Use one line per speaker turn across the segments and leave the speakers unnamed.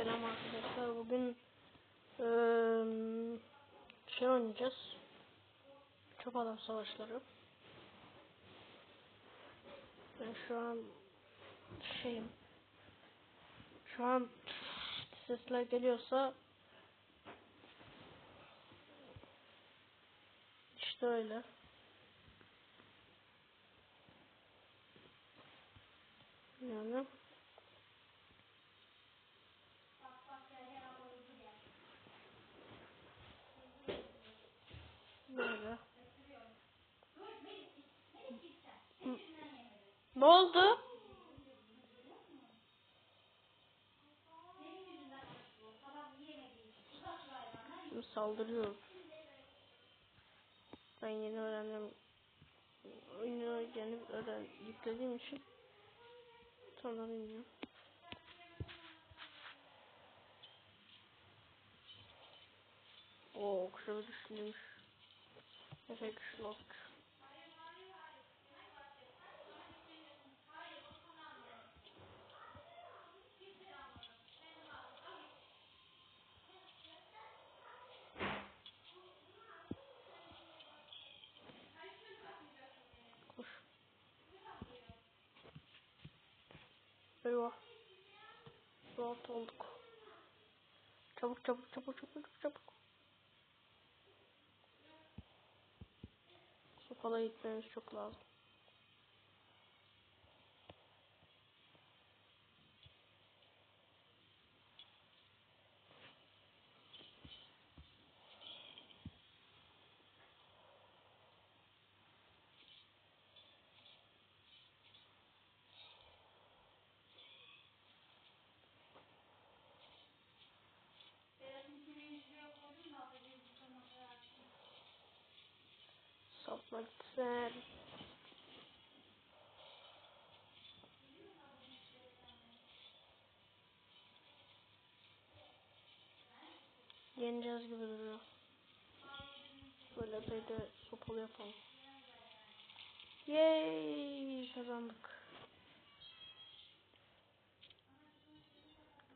Selam arkadaşlar. Bugün eee şey oynayacağız. Çöp adam savaşları. Ben şu an şeyim. Şu an sesler geliyorsa işte öyle. Yani böyle. Hı. Ne oldu? Şimdi saldırıyor. Ben yeni öğrendim. Oyunu yeni öğren yüklediğim için sonra bilmiyorum. Oo kuşa güçlüymüş. Efe güçlü olmuş. Koş. Eyvah. Rahat olduk. Çabuk çabuk çabuk çabuk çabuk. Sopala gitmemiz çok lazım. Sapma gitsin. Yeneceğiz gibi duruyor. Böyle bir de sopalı yapalım. Yay kazandık.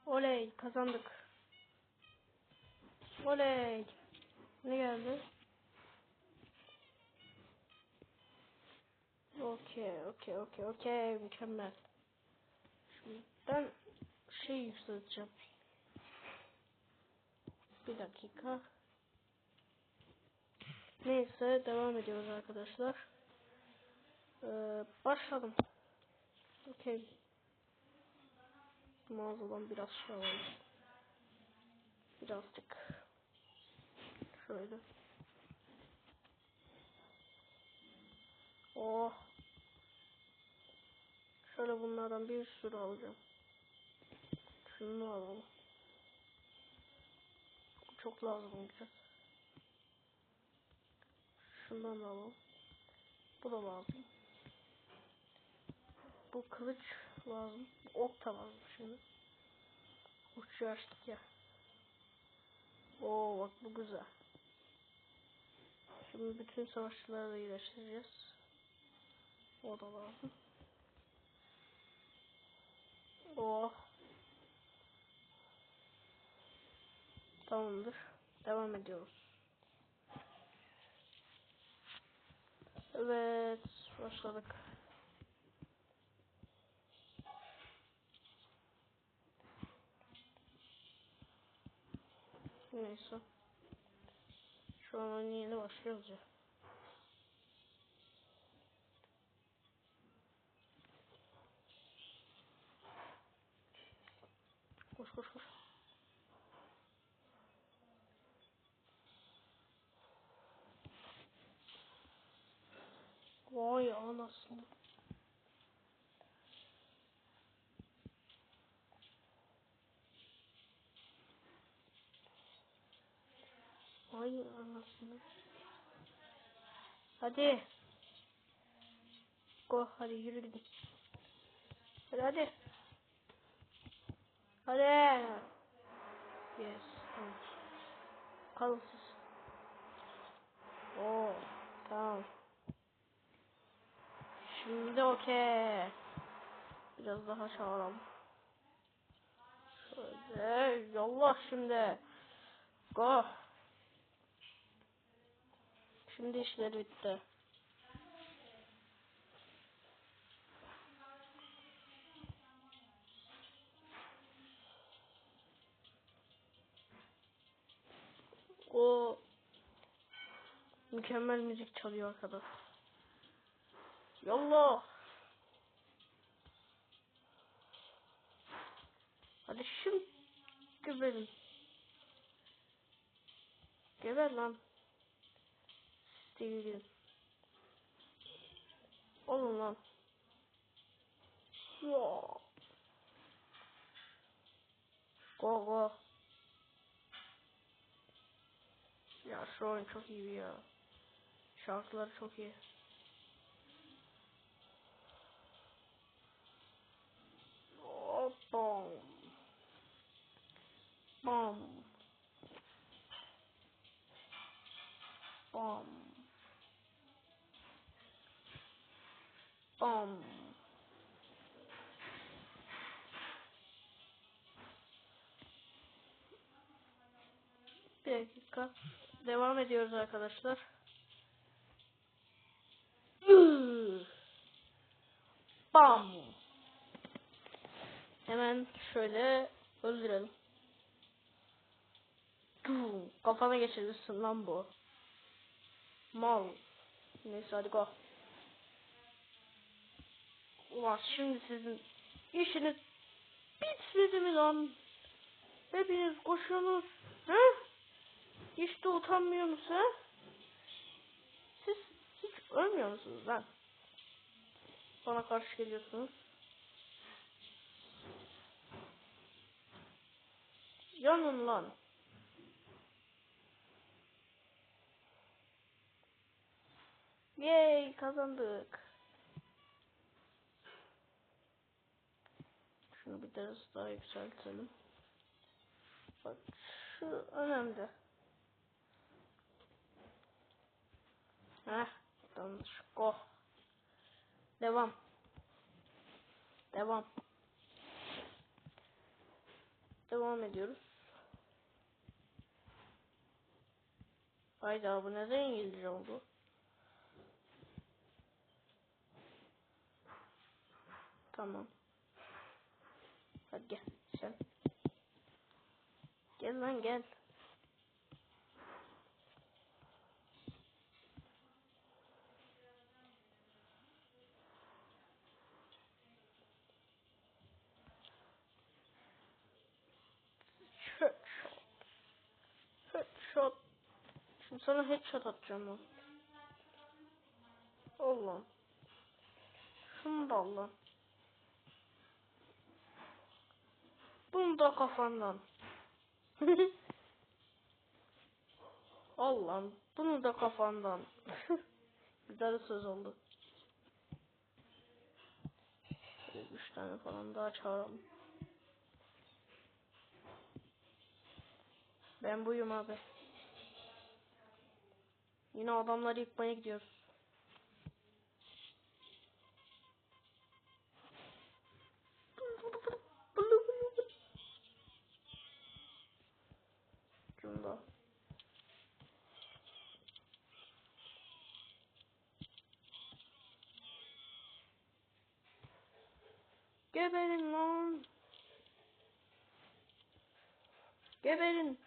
Oley kazandık. Oley. Ne geldi? Okey, okey, okey, okey. Mükemmel. Şimdi ben şey yükselteceğim. Bir dakika. Neyse devam ediyoruz arkadaşlar. Ee, başladım. Okey. Mağazadan biraz şey alalım. Birazcık. Şöyle. Oh. Şöyle bunlardan bir sürü alacağım. Şunu alalım. Çok lazım olacak. Şundan da alalım. Bu da lazım. Bu kılıç lazım. Ok da lazım şimdi. Uçuyor açtık ya. Oo bak bu güzel. Şimdi bütün savaşçıları da iyileştireceğiz. O da lazım. Oh. Tamamdır. Devam ediyoruz. Evet. Başladık. Neyse. Şu an yeni başlıyoruz ya. Koş koş. Vay anasını. Vay anasını. Hadi. Go hadi yürü gidin. Hadi hadi. Hadi. Yes. Siz. Oo. Tamam. Şimdi okey. Biraz daha çağıralım. Şöyle. Yallah şimdi. Go. Şimdi işler bitti. O mükemmel müzik çalıyor arkada. Yallah. Hadi şimdi geberin. Geber lan. Steven. Olun lan. Go go. Ya şu oyun çok iyi ya. Şarkıları çok iyi. Bom. Bom. Bom. Bom. Bir dakika. Devam ediyoruz arkadaşlar. Bam. Hemen şöyle öldürelim. Kafana geçirirsin lan bu. Mal. Neyse hadi go. Ulan şimdi sizin işiniz bitmedi mi lan? Hepiniz koşuyorsunuz. He? Hiç de utanmıyor musun? Siz hiç ölmüyor musunuz lan? Bana karşı geliyorsunuz. Yanın lan. Yay kazandık. Şunu bir biraz daha yükseltelim. Bak şu önemli. Heh, yanlış. Go. Devam. Devam. Devam ediyoruz. Hayda bu neden İngilizce oldu? Tamam. Hadi gel sen. Gel lan gel. Headshot. Headshot. Şimdi sana headshot atacağım lan. Allah. Şunu da al lan. Bunu da kafandan. al lan. Bunu da kafandan. Güzel söz oldu. Şöyle üç tane falan daha çağıralım. Ben buyum abi. Yine adamları yıkmaya gidiyoruz. Cunda. Geberin lan. Geberin.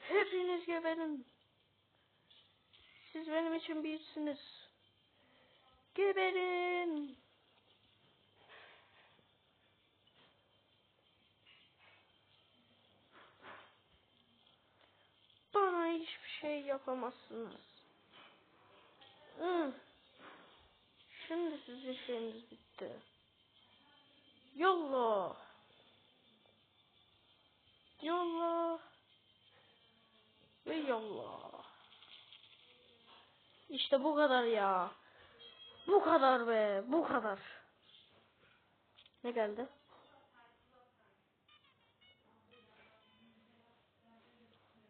Hepiniz geberin. Siz benim için büyüksünüz. Geberin. Bana hiçbir şey yapamazsınız. Şimdi sizin şeyiniz bitti. Yolla. Yolla. Ve yolla. İşte bu kadar ya. Bu kadar be. Bu kadar. Ne geldi?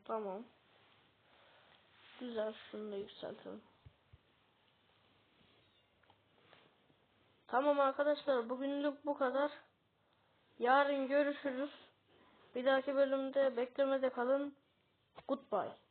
Tamam. Güzel. Şunu da yükseltelim. Tamam arkadaşlar. Bugünlük bu kadar. Yarın görüşürüz. Bir dahaki bölümde beklemede kalın. Goodbye.